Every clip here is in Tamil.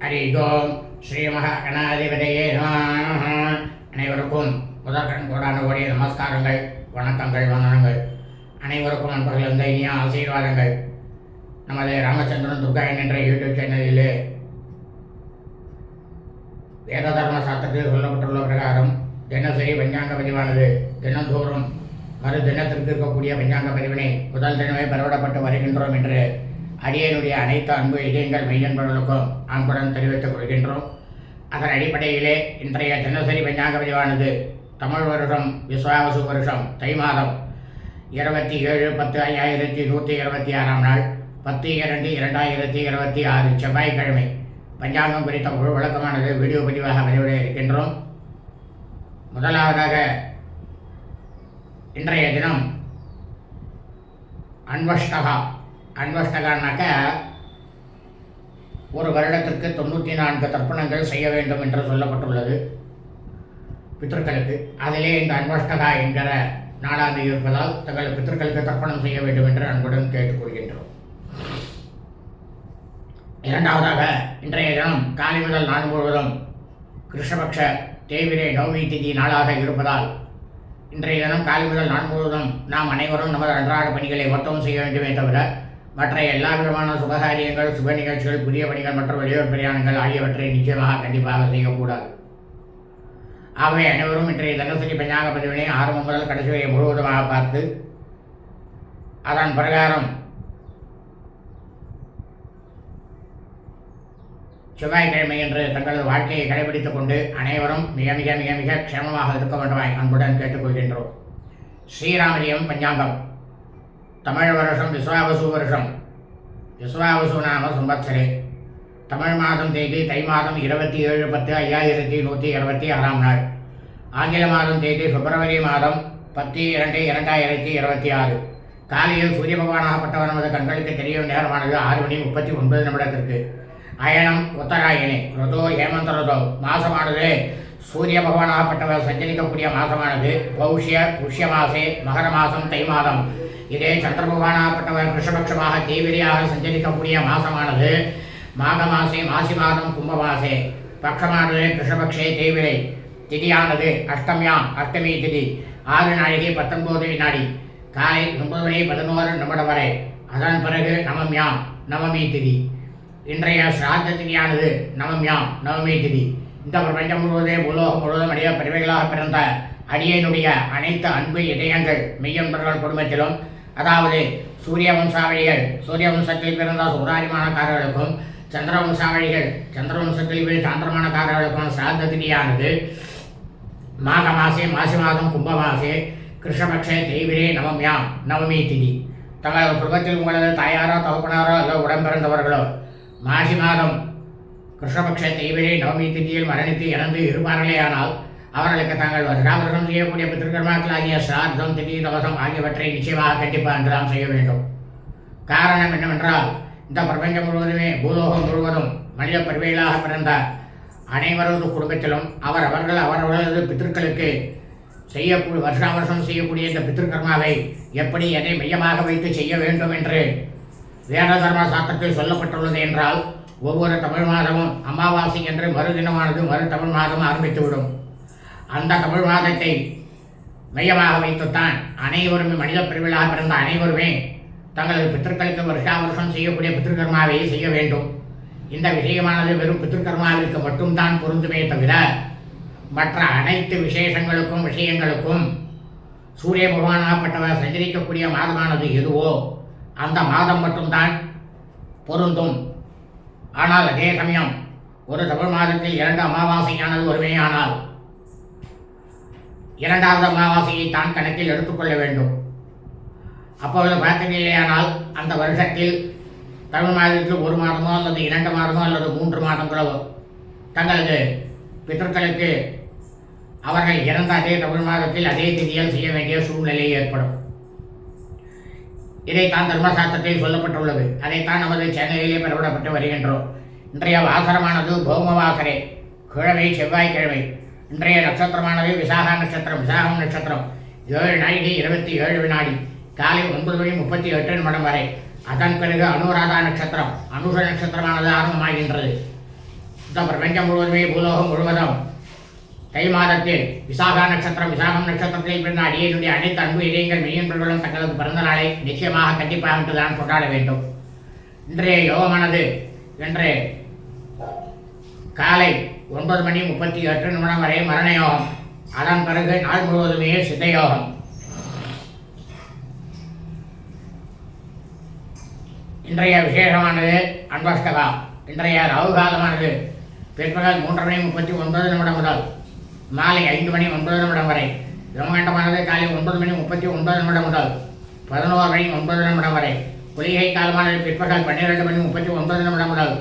ஹரி ஓம் ஸ்ரீ மகாகணாதிபதியே நமः அனைவருக்கும் முதற்கண் கோடான கோடிய நமஸ்காரங்கள் வணக்கங்கள் வந்தனங்கள். அனைவருக்கும் நண்பர்கள் இந்த இனிய ஆசீர்வாதங்கள். நமது ராமச்சந்திரன் துர்காயன் என்ற யூடியூப் சேனலிலே வேத தர்ம சாஸ்திரத்தில் சொல்லப்பட்டுள்ள பிரகாரம் தினசரி பஞ்சாங்க பதிவானது. தினந்தோறும் மறு தினத்திற்கு இருக்கக்கூடிய பஞ்சாங்க பதிவினை முதல் தினமே பரவிடப்பட்டு வருகின்றோம் என்று அடியனுடைய அனைத்து அன்பு இதயங்கள் மெய்யன்பர்களுக்கும் அன்புடன் தெரிவித்துக் கொள்கின்றோம். அதன் அடிப்படையிலே இன்றைய தினசரி பஞ்சாங்க பதிவானது தமிழ் வருஷம் விஸ்வாவசு வருஷம் தை மாதம் இருபத்தி ஏழு பத்து ஐயாயிரத்தி நூற்றி இருபத்தி ஆறாம் நாள் பத்து இரண்டு இரண்டாயிரத்தி இருபத்தி ஆறு செவ்வாய்க்கிழமை. பஞ்சாங்கம் குறித்த முழு விளக்கமானது வீடியோ பதிவாக வெளியிட இருக்கின்றோம். முதலாவதாக இன்றைய தினம் அன்வஷ்டகா அன்வஷ்டகான்னாக்க ஒரு வருடத்திற்கு தொண்ணூற்றி நான்கு தர்ப்பணங்கள் செய்ய வேண்டும் என்று சொல்லப்பட்டுள்ளது. பித்தர்களுக்கு அதிலே இந்த அன்வஷ்டகா என்கிற நாளாந்து இருப்பதால் தங்கள் பித்தர்களுக்கு தர்ப்பணம் செய்ய வேண்டும் என்று அன்புடன் கேட்டுக்கொள்கின்றோம் இரண்டாவதாக இன்றைய தினம் காலை முதல் நாள் முழுவதும் கிருஷ்ணபக்ஷ தேவிரே நவமி திதி நாளாக இருப்பதால் இன்றைய தினம் காலை முதல் நாள் முழுவதும் நாம் அனைவரும் நமது அன்றாட பணிகளை மட்டும் செய்ய வேண்டுமே தவிர மற்ற எல்லா விதமான சுபகாரியங்கள் சுப நிகழ்ச்சிகள் புதிய பணிகள் மற்றும் வெளியூர் பிரயாணங்கள் ஆகியவற்றை நிச்சயமாக கண்டிப்பாக செய்யக்கூடாது. ஆகவே அனைவரும் இன்றைய தினசரி பஞ்சாங்க பதிவினை ஆரம்பம் முதல் கடைசி வரை முழுவதுமாக பார்த்து அதன் பிரகாரம் செவ்வாய்க்கிழமை என்று தங்களது வாழ்க்கையை கடைபிடித்துக் கொண்டு அனைவரும் மிக மிக மிக மிக க்ஷேமமாக இருக்க வேண்டுமாய் அன்புடன் கேட்டுக்கொள்கின்றோம். ஸ்ரீராமலியம் பஞ்சாங்கம். தமிழ் வருஷம் விஸ்வாவசு வருஷம் விஸ்வாவசு நாம சம்பத்சரே தமிழ் மாதம் தேதி தை மாதம் இருபத்தி ஏழு பத்து ஐயாயிரத்தி நூற்றி இருபத்தி ஆறாம் நாள். ஆங்கில மாதம் தேதி பிப்ரவரி மாதம் பத்து இரண்டு இரண்டாயிரத்தி இருபத்தி ஆறு. காலையில் சூரிய பகவானாகப்பட்டவர் நமது கண்களுக்கு தெரியும் நேரமானது ஆறு மணி முப்பத்தி ஒன்பது நிமிடத்திற்கு. அயனம் உத்தராயணி. ருதோ ஹேமந்த ருதோ. மாசமானது சூரிய பகவானாகப்பட்டவர் சஞ்சரிக்கக்கூடிய மாதமானது பௌஷ்ய புஷ்ய மாசே மகர மாதம் தை மாதம். இதே சந்திரபகவானாகப்பட்டவர் ரிஷபக்ஷமாக தீவிரியாக சஞ்சரிக்கக்கூடிய மாசமானது. மாக மாசே மாசி மாதம் கும்பமாசே. பக்ஷமானது கிருஷ்ணபக்ஷே தேவிரை. திதியானது அஷ்டமியாம் அஷ்டமி திதி. ஆறு நாழிகை பத்தொன்பது வினாடி. காலை ஒன்பது மணி பதினோரு நிமிடம் வரை. அதன் பிறகு நவம்யாம் நவமி திதி. இன்றைய சிராத்த திதியானது நவம்யாம் நவமி திதி. இந்த பிரபஞ்சம் முழுவதே பூலோகம் முழுவதும் அடைய பிறவைகளாக பிறந்த அடியனுடைய அனைத்து அன்பு இதயங்கள் மெய்யன்பர்கள் குடும்பத்திலும் அதாவது சூரிய வம்சாவளிகள் சூரிய வம்சத்தில் பிறந்த சூராரிமானக்காரர்களுக்கும் சந்திர வம்சாவளிகள் சந்திர வம்சத்தில் பிறந்த சாந்திரமானக்காரர்களுக்கும் சிராத்த திதியானது மாக மாசே மாசி மாதம் கும்ப மாசே கிருஷ்ணபக்ஷே தெய்விரே நவமியாம் நவமி திதி. தங்களது குடும்பத்தில் உங்களது தாயாரோ தகப்பனாரோ அல்லது உடன்பிறந்தவர்களோ மாசி மாதம் கிருஷ்ணபக்ஷ தெய்விரே நவமி திதியில் மரணித்து இறந்து இருப்பார்களே ஆனால் அவர்களுக்கு தாங்கள் வருடாவருடம் செய்யக்கூடிய பித்திருக்கர்மாக்களாகிய சிரார்த்தம் திதி தவசம் ஆகியவற்றை நிச்சயமாக கண்டிப்பாக என்றுதான் செய்ய வேண்டும். காரணம் என்னவென்றால் இந்த பிரபஞ்சம் முழுவதுமே பூலோகம் முழுவதும் மனித பிறவைகளாக பிறந்த அனைவரது குடும்பத்திலும் அவர் அவர்கள் அவரவர்களது பித்திருக்களுக்கு செய்யக்கூடிய வருஷா வருஷம் செய்யக்கூடிய இந்த பித்திருக்கர்மாவை எப்படி எதை மையமாக வைத்து செய்ய வேண்டும் என்று வேத தர்ம சாத்திரத்தில் சொல்லப்பட்டுள்ளது என்றால் ஒவ்வொரு தமிழ் மாதமும் அமாவாசை என்று மறு தினமானது மறு தமிழ் மாதம் ஆரம்பித்துவிடும். அந்த தமிழ் மாதத்தை மையமாக வைத்துத்தான் அனைவருமே மனித பிரிவிழாக பிறந்த அனைவருமே தங்களது பித்திருக்களுக்கு வருஷா வருஷம் செய்யக்கூடிய பித்திருக்கர்மாவை செய்ய வேண்டும். இந்த விஷயமானது வெறும் பித்திருக்கர்மாவிற்கு மட்டும்தான் பொருந்துமே தவிர மற்ற அனைத்து விசேஷங்களுக்கும் விஷயங்களுக்கும் சூரிய பகவானாகப்பட்டவர் சஞ்சரிக்கக்கூடிய மாதமானது எதுவோ அந்த மாதம் மட்டும்தான் பொருந்தும். ஆனால் அதே சமயம் ஒரு தமிழ் மாதத்தில் இரண்டு அமாவாசையானது ஒருமையானால் இரண்டாவது அமாவாசையை தான் கணக்கில் எடுத்துக்கொள்ள வேண்டும். அப்பொழுது பார்த்தீர்களேயானால் அந்த வருஷத்தில் தமிழ் மாதத்தில் ஒரு மாதமோ அல்லது இரண்டு மாதமோ அல்லது மூன்று மாதங்களோ தங்களது பித்தர்களுக்கு அவர்கள் இறந்த அதே தமிழ் மாதத்தில் அதே திதியால் செய்ய வேண்டிய சூழ்நிலை ஏற்படும். இதைத்தான் தர்மசாஸ்திரத்தில் சொல்லப்பட்டுள்ளது. அதைத்தான் நமது சென்னையிலே பெறவிடப்பட்டு வருகின்றோம். இன்றைய வாசரமானது பௌம வாசரே கிழமை செவ்வாய்க்கிழமை. இன்றைய நட்சத்திரமானது விசாகா நட்சத்திரம் விசாகம் நட்சத்திரம். ஏழு நாழிகை இருபத்தி ஏழு வினாடி காலை ஒன்பது மணி முப்பத்தி எட்டு நிமிடம் வரை. அதன் பிறகு அனுராதா நட்சத்திரம் அனுஷ நட்சத்திரமானது ஆரம்பமாகின்றது. இந்த பிரபஞ்சம் முழுவதுமே பூலோகம் முழுவதும் தை மாதத்தில் விசாகா நட்சத்திரம் விசாகம் நட்சத்திரத்தில் பிறந்த அடியனுடைய அனைத்து அன்பு இதயங்கள் மெய்யன்பர்களும் தங்களது பிறந்த நாளை நிச்சயமாக கண்டிப்பாக என்று தான் கொண்டாட வேண்டும். இன்றைய யோகமானது இன்று காலை ஒன்பது மணி முப்பத்தி எட்டு நிமிடம் வரை மரண யோகம் அதன் பிறகு நாள் முழுவதுமே சித்தயோகம். இன்றைய விசேஷமானது அன்பஷ்டகா. இன்றைய ராகு காலமானது பிற்பகல் மூன்று மணி முப்பத்தி ஒன்பது நிமிடம் முதல் மாலை ஐந்து மணி ஒன்பது நிமிடம் வரை. பிரம்மகண்டமானது காலை ஒன்பது மணி முப்பத்தி ஒன்பது நிமிடம் முதல் பதினோரு மணி ஒன்பது நிமிடம் வரை. குளிகை காலமானது பிற்பகல் பன்னிரெண்டு மணி முப்பத்தி ஒன்பது நிமிடம் முதல்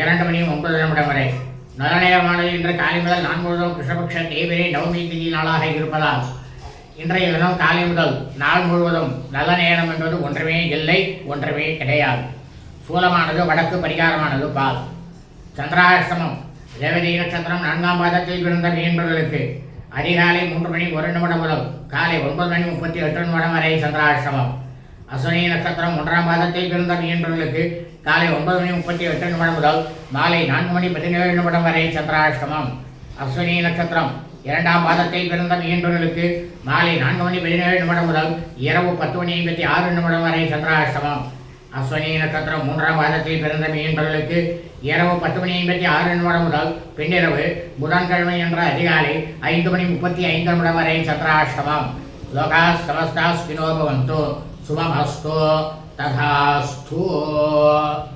இரண்டு மணி ஒன்பது நிமிடம் வரை. நல்ல நேரமானது இன்று காலை முதல் நான் முழுவதும் கிருஷ்ணபக்ஷ தேவிரை நவமி திதி நாளாக இருப்பதால் இன்றைய தினம் காலை முதல் நாள் முழுவதும் நல்ல நேரம் என்பது ஒன்றுமே இல்லை ஒன்றுமே கிடையாது. சூலமானது வடக்கு பரிகாரமானது பால். சந்திராஷ்டமம் ரேவதி நட்சத்திரம் நான்காம் பாதத்தில் பிறந்த மீன்பர்களுக்கு அதிகாலை மூன்று மணி ஒரு நிமிடம் முதல் காலை ஒன்பது மணி முப்பத்தி எட்டு நிமிடம் வரை சந்திராஷ்டமம். அஸ்வினி நட்சத்திரம் ஒன்றாம் பாதத்தில் பிறந்த மீன்பர்களுக்கு காலை ஒன்பது மணி முப்பத்தி எட்டு நிமிடம் முதல் மாலை நான்கு மணி பதினேழு நிமிடம் வரை சந்திராஷ்டமம். அஸ்வினி நட்சத்திரம். இரண்டாம் பாதத்தில் பிறந்த மீன்பர்களுக்கு மாலை நான்கு மணி பதினேழு நிமிடம் முதல் இரவு பத்து மணி ஐம்பத்தி ஆறு நிமிடம் வரை சந்திராஷ்டமம். அஸ்வினி நட்சத்திரம் மூன்றாம் பாதத்தில் பிறந்த மீன்பர்களுக்கு இரவு பத்து மணி ஐம்பத்தி ஆறு நிமிடம் முதல் பின்னிரவு புதன்கிழமை என்ற அதிகாலை ஐந்து மணி முப்பத்தி ஐந்து நிமிடம் வரை சந்திராஷ்டமம். லோகா சமஸ்தா ஸ்பினோ பவந்து சுபமஸ்து ததாஸ்து